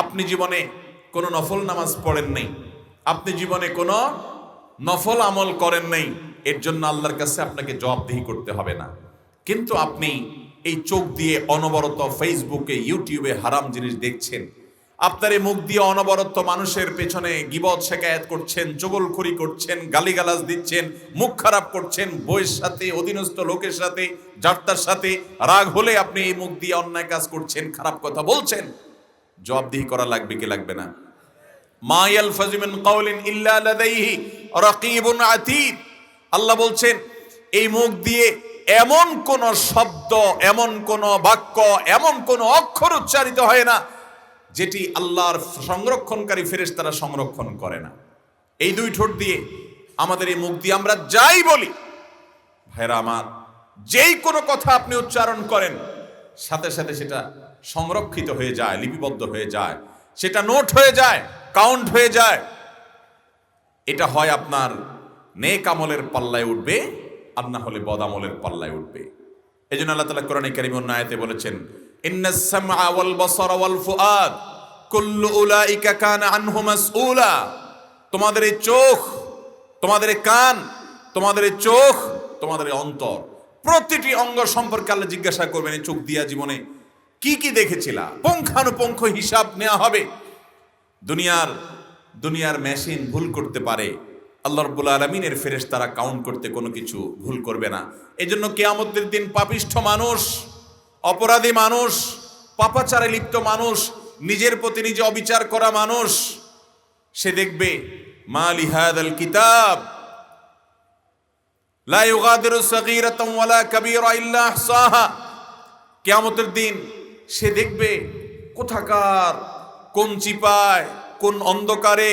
আপনি জীবনে কোনো নফল নামাজ পড়েন নাই। আপনি জীবনে কোনো নফল আমল করেন নাই। এর জন্য আল্লাহর কাছে আপনাকে জবাবদিহি করতে হবে না। কিন্তু আপনি এই চোখ দিয়ে অনবরত ফেসবুকে ইউটিউবে হারাম জিনিস দেখছেন। আপনার এই মুখ দিয়ে অনবরত মানুষের পেছনে গিবত শেখায়াত করছেন, চগলখড়ি করছেন, গালিগালাজ দিচ্ছেন, মুখ খারাপ করছেন, বইয়ের সাথে, অধীনস্থ লোকের সাথে, যাত্রার সাথে রাগ হলে আপনি এই মুখ দিয়ে অন্যায় কাজ করছেন, খারাপ কথা বলছেন। জবাবদিহি করা লাগবে কি লাগবে না। মা ইয়ালফাজু মিন কাওলিন ইল্লা লাদাইহি, রাকিবুন আতীদ আল্লাহ বলছেন, এই মুখ দিয়ে এমন কোন শব্দ, এমন কোন বাক্য, এমন কোন অক্ষর উচ্চারিত হয় না, যেটি আল্লাহর সংরক্ষণকারী ফেরেশতারা সংরক্ষণ করে না। এই দুই ঠোঁট দিয়ে আমাদের এই মুখ দিয়ে আমরা যাই বলি। ভাইরা আমার, যেই কোনো কথা আপনি উচ্চারণ করেন সাথে সাথে সেটা সংরক্ষিত হয়ে যায়, লিপিবদ্ধ হয়ে যায়। সেটা নোট হয়ে যায়, কাউন্ট হয়ে যায়। এটা হয় আপনার নেক আমলের পাল্লায় উঠবে আর না হলে বদ আমলের পাল্লায় উঠবে। এই জন্য আল্লাহ তালা কোরআন কারিম আয়াতে বলেছেন তোমাদের এই চোখ, তোমাদের এই কান, তোমাদের এই চোখ, তোমাদের অন্তর। প্রতিটি অঙ্গ সম্পর্কে আল্লাহ জিজ্ঞাসা করবেন, এই চোখ দিয়া জীবনে কি কি দেখেছিলা? পুঙ্খানুপুঙ্খ হিসাব নেওয়া হবে। দুনিয়ার দুনিয়ার মেশিন ভুল করতে পারে। আল্লাহ রব্বুল আলমিনের ফেরেশ তারা কাউন্ট করতে কোনো কিছু ভুল করবে না। এই জন্য কেয়ামতের দিন পাপিষ্ঠ মানুষ, অপরাধী মানুষ, পাপাচারে লিপ্ত মানুষ, নিজের প্রতি নিজে অবিচার করা মানুষ, সে দেখবে, মা লিহাদ কিতাব লা ইউগাদিরু সাগীরাতাম ওয়ালা কাবীরা ইল্লা আহসাহা কেয়ামতের দিন সে দেখবে কোথাকার, কোন চিপায়, কোন অন্ধকারে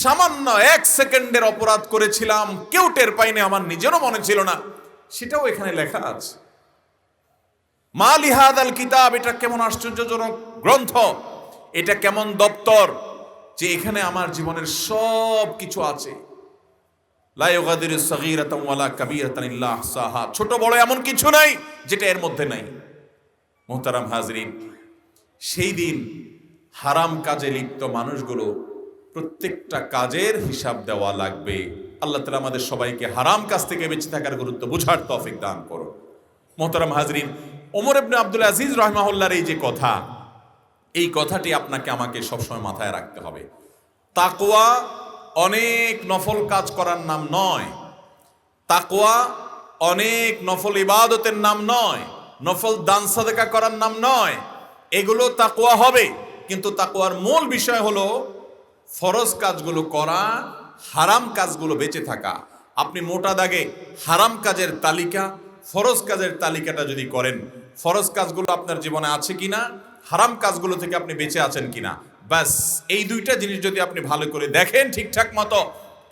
সামান্য এক সেকেন্ডের অপরাধ করেছিলাম, কেউ টের পাইনি আমার নিজেরও মনে ছিল না। সেটাও এখানে লেখা আছে। মা লিহাদ আল কিতাব, এটা কেমন আশ্চর্যজনক গ্রন্থ, এটা কেমন দপ্তর যে এখানে আমার জীবনের সব কিছু আছে। ছোট বড় এমন কিছু নাই যেটা এর মধ্যে নাই। মোহতারাম হাজরিন, সেই দিন হারাম কাজে লিপ্ত মানুষগুলো প্রত্যেকটা কাজের হিসাব দেওয়া লাগবে। আল্লাহ তালা আমাদের সবাইকে হারাম কাজ থেকে বেঁচে থাকার গুরুত্ব বুঝার তফিক দান করো মোহতারাম হাজরিন, ওমর ইবনে আব্দুল আজিজ রহমাহুল্লার এই যে কথা, এই কথাটি আপনাকে আমাকে সবসময় মাথায় রাখতে হবে। তাকোয়া অনেক নফল কাজ করার নাম নয়। তাকোয়া অনেক নফল ইবাদতের নাম নয়। নফল দান সাদেকা করার নাম নয়। এগুলো তাকোয়া হবে। কিন্তু তাকোয়ার মূল বিষয় হলো ফরজ কাজগুলো করা, হারাম কাজগুলো বেঁচে থাকা। আপনি মোটা দাগে হারাম কাজের তালিকা, ফরজ কাজের তালিকাটা যদি করেন, ফরজ কাজগুলো আপনার জীবনে আছে কিনা, হারাম কাজগুলো থেকে আপনি বেঁচে আছেন কিনা ব্যাস এই দুইটা জিনিস যদি আপনি ভালো করে দেখেন ঠিকঠাক মতো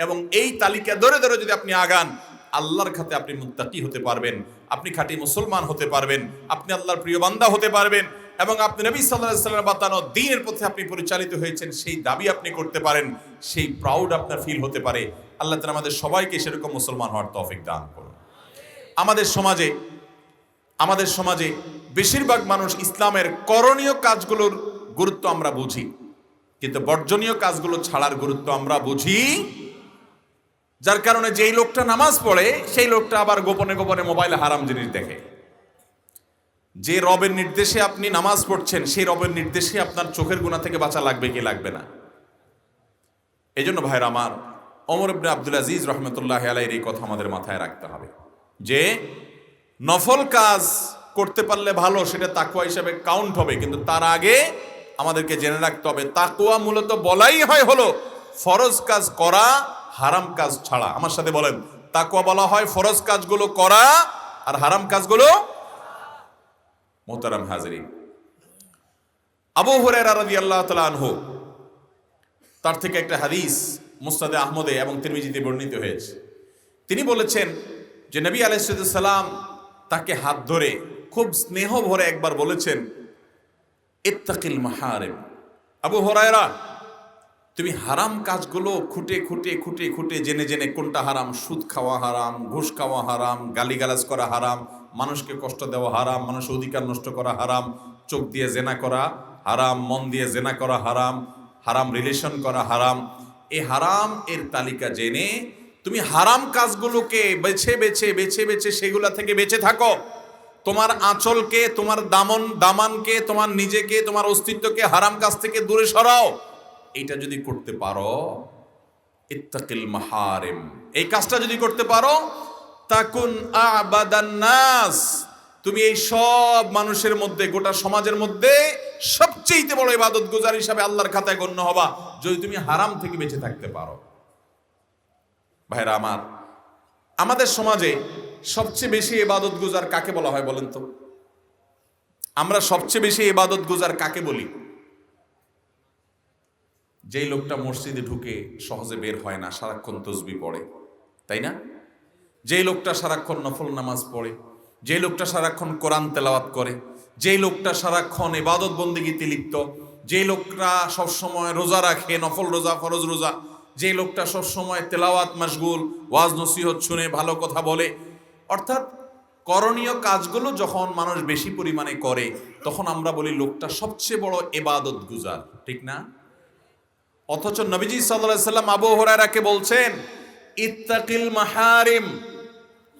এবং এই তালিকা ধরে ধরে যদি আপনি আগান, আল্লাহর খাতে আপনি মুত্তাকি হতে পারবেন, আপনি খাঁটি মুসলমান হতে পারবেন, আপনি আল্লাহর প্রিয় বান্দা হতে পারবেন এবং আপনি নবী সাল্লাহ সাল্লাম বাতানো দিনের পথে আপনি পরিচালিত হয়েছেন, সেই দাবি আপনি করতে পারেন, সেই প্রাউড আপনার ফিল হতে পারে। আল্লাহ তালা আমাদের সবাইকে সেরকম মুসলমান হওয়ার তৌফিক দান করুন। আমাদের সমাজে আমাদের সমাজে বেশিরভাগ মানুষ ইসলামের করণীয় কাজগুলোর গুরুত্ব আমরা বুঝি। কিন্তু বর্জনীয় কাজগুলো ছাড়ার গুরুত্ব আমরা বুঝি। যার কারণে যেই লোকটা নামাজ পড়ে, সেই লোকটা আবার গোপনে গোপনে মোবাইলে হারাম জিনিস দেখে। যে রবের নির্দেশে আপনি নামাজ পড়ছেন, সেই রবের নির্দেশে আপনার চোখের গুণা থেকে বাঁচা লাগবে কি লাগবে না? এই জন্য ভাইয়ের আমার অমর ইবনে আব্দুল আজিজ রহমতুল্লাহ আলাইয়ের এই কথা আমাদের মাথায় রাখতে হবে। যে নফল কাজ করতে পারলে ভালো, সেটা তাকুয়া হিসাবে কাউন্ট হবে, কিন্তু তার আগে আমাদেরকে জেনে রাখতে হবে তাকুয়া মূলত বলাই হয় হলো ফরজ কাজ করা, হারাম কাজ ছাড়া। আমার সাথে বলেন তাকুয়া বলা হয় ফরজ কাজগুলো করা আর হারাম কাজগুলো মোহতারাম হাজরিন। আবু হুরায়রা রাদিয়াল্লাহু তাআলা আনহু, তার থেকে একটা হাদিস মুস্তাদে আহমদে এবং তিরমিজিতে বর্ণিত হয়েছে। তিনি বলেছেন যে নবী আলাইসালাম তাকে হাত ধরে খুব স্নেহ ভরে একবার বলেছেন ইত্তাকিল মাহারেম। আবু হরায়রা, তুমি হারাম কাজগুলো খুঁটে খুঁটে খুঁটে খুঁটে জেনে জেনে কোনটা হারাম? সুদ খাওয়া হারাম, ঘুষ খাওয়া হারাম, গালিগালাজ করা হারাম, মানুষকে কষ্ট দেওয়া হারাম, মানুষের অধিকার নষ্ট করা হারাম, চোখ দিয়ে জেনা করা হারাম, মন দিয়ে জেনা করা হারাম হারাম রিলেশন করা হারাম। এই হারাম এর তালিকা জেনে তুমি হারাম কাজগুলোকে বেছে বেছে বেছে বেছে সেগুলা থেকে বেঁচে থাকো। তোমার আঁচলকে, তোমার দামন, দামানকে, তোমার নিজেকে, তোমার অস্তিত্বকে হারাম কাজ থেকে দূরে সরাও। এইটা যদি করতে পারো, ইত্তাকিল মাহারেম। এই কাজটা যদি করতে পারো, তাকুন নাস। তুমি এই সব মানুষের মধ্যে, গোটা সমাজের মধ্যে সবচেয়ে বড় ইবাদত গুজার হিসাবে আল্লাহর খাতায় গণ্য হবা, যদি তুমি হারাম থেকে বেঁচে থাকতে পারো। ভাইরা আমার, আমাদের সমাজে সবচেয়ে বেশি এবাদত গুজার কাকে বলা হয় বলেন তো? আমরা সবচেয়ে বেশি এবাদত গুজার কাকে বলি? যেই লোকটা মসজিদে ঢুকে সহজে বের হয় না, সারাক্ষণ তসবি পড়ে, তাই না? যেই লোকটা সারাক্ষণ নফল নামাজ পড়ে যে লোকটা সারাক্ষণ কোরআন তেলাওয়াত করে, যেই লোকটা সারাক্ষণ ইবাদত বন্দিগিতে লিপ্ত যে লোকটা সবসময় রোজা রাখে, নফল রোজা, ফরজ রোজা যে লোকটা সবসময় তেলাওয়াত মাসগুল ওয়াজ নসিহত শুনে ভালো কথা বলে অর্থাৎ করণীয় কাজগুলো যখন মানুষ বেশি পরিমাণে করে, তখন আমরা বলি লোকটা সবচেয়ে বড় এবাদত গুজার, ঠিক না? অথচ নবীজি সাল্লাম আবু হরারাকে বলছেন, ইত্তাকিল মাহারিম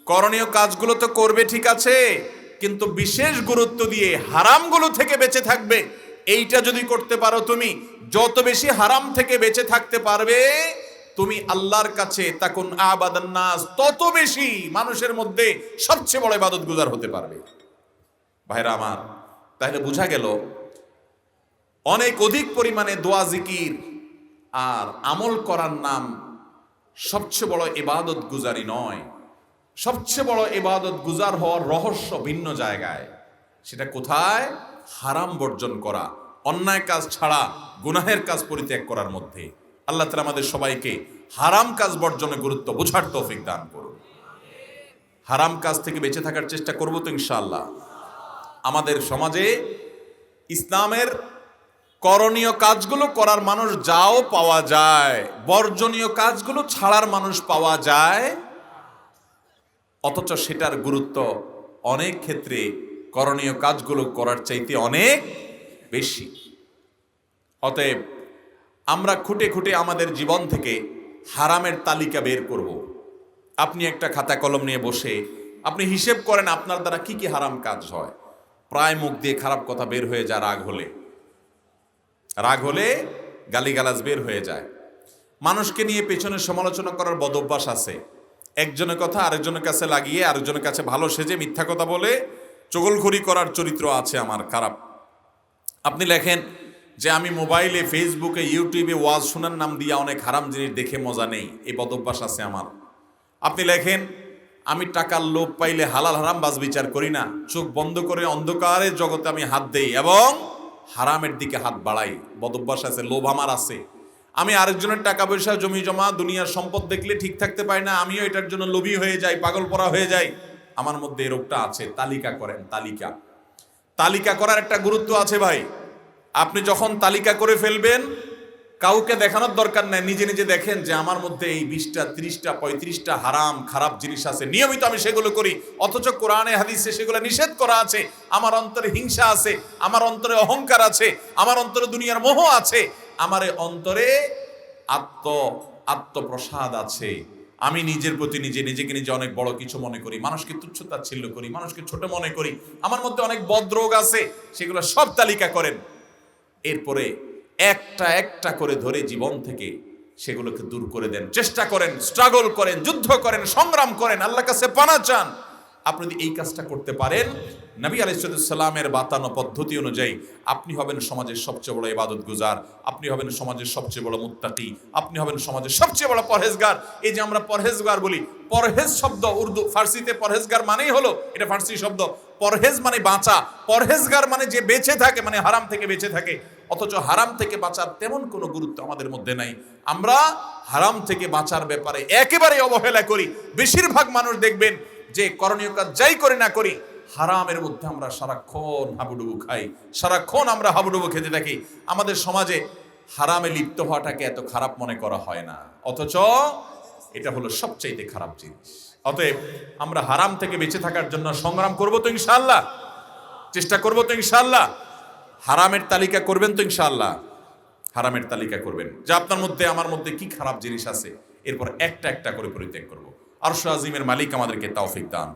করণীয় কাজগুলো তো করবে, ঠিক আছে, কিন্তু বিশেষ গুরুত্ব দিয়ে হারামগুলো থেকে বেঁচে থাকবে। এইটা যদি করতে পারো তুমি, যত বেশি হারাম থেকে বেঁচে থাকতে পারবে তুমি আল্লাহর কাছে তাকুন আবাদান নাস, তত বেশি মানুষের মধ্যে সবচেয়ে বড় ইবাদত গুজার হতে পারবে। ভাইরা আমার, তাহলে বোঝা গেল, অনেক অধিক পরিমাণে দোয়া জিকির আর আমল করার নাম সবচেয়ে বড় ইবাদত গুজারি নয়। সবচেয়ে বড় ইবাদত গুজার হওয়ার রহস্য ভিন্ন জায়গায়। সেটা কোথায়? হারাম বর্জন করা, অন্যায় কাজ ছাড়া, গুনাহের কাজ পরিত্যাগ করার মধ্যে। আল্লাহ তালা আমাদের সবাইকে হারাম কাজ বর্জনে গুরুত্ব বোঝার তৌফিক দান করুন। হারাম কাজ থেকে বেঁচে থাকার চেষ্টা করব তো ইনশাআল্লাহ। আমাদের সমাজে ইসলামের করণীয় কাজগুলো করার মানুষ যাও পাওয়া যায়, বর্জনীয় কাজগুলো ছাড়ার মানুষ পাওয়া যায়। অথচ সেটার গুরুত্ব অনেক ক্ষেত্রে করণীয় কাজগুলো করার চাইতে অনেক বেশি। অতএব আমরা খুঁটে খুঁটে আমাদের জীবন থেকে হারামের তালিকা বের করব। আপনি একটা খাতা কলম নিয়ে বসে আপনি হিসেব করেন আপনার দ্বারা কি কি হারাম কাজ হয়। প্রায় মুখ দিয়ে খারাপ কথা বের হয়ে যায়, রাগ হলে। রাগ হলে গালিগালাজ বের হয়ে যায়। মানুষকে নিয়ে পেছনে সমালোচনা করার বদভ্যাস আছে। একজনের কথা আরেকজনের কাছে লাগিয়ে আরেকজনের কাছে ভালো সেজে মিথ্যা কথা বলে চগলখড়ি করার চরিত্র আছে আমার খারাপ। আপনি লেখেন যে আমি মোবাইলে, ফেসবুকে, ইউটিউবে ওয়াজ শোনার নাম দিয়ে অনেক হারাম জিনিস দেখে মজা নেই। এই বদভ্যাস আছে আমার। আপনি লেখেন, আমি টাকার লোভ পাইলে হালাল হারাম বাজ বিচার করি না। চোখ বন্ধ করে অন্ধকারের জগতে আমি হাত দেই এবং হারামের দিকে হাত বাড়াই। বদভ্যাস আছে, লোভ আমার আছে। আমি আরেকজনের টাকা পয়সা, জমি জমা, দুনিয়ার সম্পদ দেখলে ঠিক থাকতে পারি না। আমিও এটার জন্য লোভী হয়ে যাই, পাগল পরা হয়ে যাই। আমার মধ্যে এই রোগটা আছে। তালিকা করেন, তালিকা। তালিকা করার একটা গুরুত্ব আছে ভাই। আপনি যখন তালিকা করে ফেলবেন, কাউকে দেখানোর দরকার নাই, নিজে নিজে দেখেন যে আমার মধ্যে এই বিশটা, ত্রিশটা, পঁয়ত্রিশটা হারাম, খারাপ জিনিস আছে। নিয়মিত আমি সেগুলো করি, অথচ কোরআনে, হাদিসে সেগুলো নিষেধ করা আছে। আমার অন্তরে হিংসা আছে, আমার অন্তরে অহংকার আছে, আমার অন্তরে দুনিয়ার মোহ আছে। আমার অন্তরে আত্ম, আত্মপ্রসাদ আছে। আমি নিজের প্রতি নিজে, নিজেকে নিজে অনেক বড় কিছু মনে করি, মানুষকে তুচ্ছ তাচ্ছিল্য করি, মানুষকে ছোট মনে করি। আমার মধ্যে অনেক বদরোগ আছে, সেগুলো সব তালিকা করেন। এরপরে একটা একটা করে ধরে জীবন থেকে সেগুলোকে দূর করে দেন। চেষ্টা করেন স্ট্রাগল করেন, যুদ্ধ করেন, সংগ্রাম করেন আল্লাহ কাছে পানা চান। আপনি যদি এই কাজটা করতে পারেন, নবী আলাইসালামের বাতানো পদ্ধতি অনুযায়ী আপনি হবেন সমাজের সবচেয়ে বড় ইবাদত গুজার, আপনি হবেন সমাজের সবচেয়ে বড় মুত্তাকি, আপনি হবেন সমাজের সবচেয়ে বড় পরহেজগার। এই যে আমরা পরহেজগার বলি, পরহেজ শব্দ উর্দু, ফার্সিতে পরহেজগার মানেই হলো, এটা ফার্সি শব্দ পরহেজ মানে বাঁচা, পরহেজগার মানে যে বেঁচে থাকে মানে হারাম থেকে বেঁচে থাকে। অথচ হারাম থেকে বাঁচার তেমন কোনো গুরুত্ব আমাদের মধ্যে নাই। আমরা হারাম থেকে বাঁচার ব্যাপারে একেবারে অবহেলা করি। বেশিরভাগ মানুষ দেখবেন যে করণীয় কাজ যাই করে না করি, হারামের মধ্যে আমরা সারাক্ষণ হাবুডুবু খাই, সারাক্ষণ আমরা হাবুডুবু খেতে থাকি। আমাদের সমাজে হারামে লিপ্ত হওয়াটাকে এত খারাপ মনে করা হয় না। অথচ এটা হলো সবচাইতে খারাপ জিনিস। অতএব আমরা হারাম থেকে বেঁচে থাকার জন্য সংগ্রাম করব তো ইনশাল্লাহ চেষ্টা করব তো ইনশাল্লাহ হারামের তালিকা করবেন তো ইনশাল্লাহ হারামের তালিকা করবেন। যে আপনার মধ্যে, আমার মধ্যে কি খারাপ জিনিস আছে, এরপর একটা একটা করে পরিত্যাগ করব। আরশ আজিমের মালিক আমাদেরকে তাওফিক দান